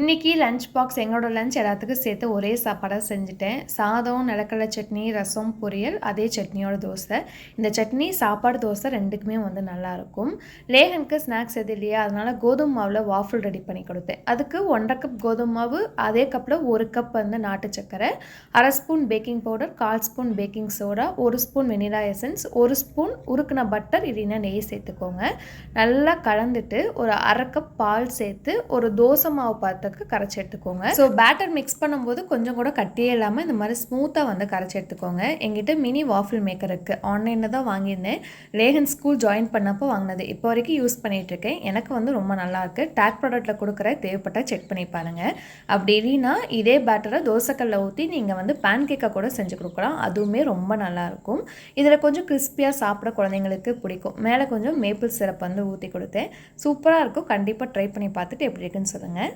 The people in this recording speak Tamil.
இன்றைக்கி லஞ்ச் பாக்ஸ் எங்களோட லஞ்ச் எல்லாத்துக்கும் சேர்த்து ஒரே சாப்பாடாக செஞ்சுட்டேன். சாதம் நிலக்கடலை சட்னி ரசம் பொரியல் அதே சட்னியோட தோசை. இந்த சட்னி சாப்பாடு தோசை ரெண்டுக்குமே வந்து நல்லாயிருக்கும் லேகனுக்கு ஸ்நாக்ஸ் எது இல்லையா? அதனால் கோதுமை மாவில் வாஃபிள் ரெடி பண்ணி கொடுத்தேன். அதுக்கு ஒன்றரை கப் கோதுமை மாவு அதே கப்பில் ஒரு கப் வந்து நாட்டு சக்கரை அரை ஸ்பூன் பேக்கிங் பவுடர் கால் ஸ்பூன் பேக்கிங் சோடா ஒரு ஸ்பூன் வெனிலா எசன்ஸ் ஒரு ஸ்பூன் உருக்குன பட்டர் இல்லைன்னா நெய் சேர்த்துக்கோங்க. நல்லா கலந்துட்டு ஒரு அரை கப் பால் சேர்த்து ஒரு தோசை மாவு பார்த்து பதத்துக்கு கரைச்சி எடுத்துக்கோங்க. ஸோ பேட்டர் மிக்ஸ் பண்ணும்போது கொஞ்சம் கூட கட்டியே இல்லாமல் இந்த மாதிரி ஸ்மூத்தாக வந்து கரைச்சி எடுத்துக்கோங்க. எங்கிட்ட மினி வாஃபில் மேக்கர் இருக்குது ஆன்லைனில் தான் வாங்கியிருந்தேன். லேகன் ஸ்கூல் ஜாயின் பண்ணப்போ வாங்கினது. இப்போ வரைக்கும் யூஸ் பண்ணிகிட்ருக்கேன் எனக்கு வந்து ரொம்ப நல்லாயிருக்கு டேக் ப்ராடக்ட்டில் கொடுக்குற தேவைப்பட்டால் செக் பண்ணி பாருங்கள் அப்படி இல்லைன்னா இதே பேட்டரை தோசைக்கல்ல ஊற்றி நீங்கள் வந்து பேன் கேக்காக கூட செஞ்சு கொடுக்கலாம். அதுவுமே ரொம்ப நல்லாயிருக்கும் இதில் கொஞ்சம் கிறிஸ்பியாக சாப்பிட குழந்தைங்களுக்கு பிடிக்கும். மேலே கொஞ்சம் மேப்பிள் சிரப் வந்து ஊற்றி கொடுத்தேன். சூப்பராக இருக்கும். கண்டிப்பாக ட்ரை பண்ணி பார்த்துட்டு எப்படி இருக்குன்னு சொல்லுங்கள்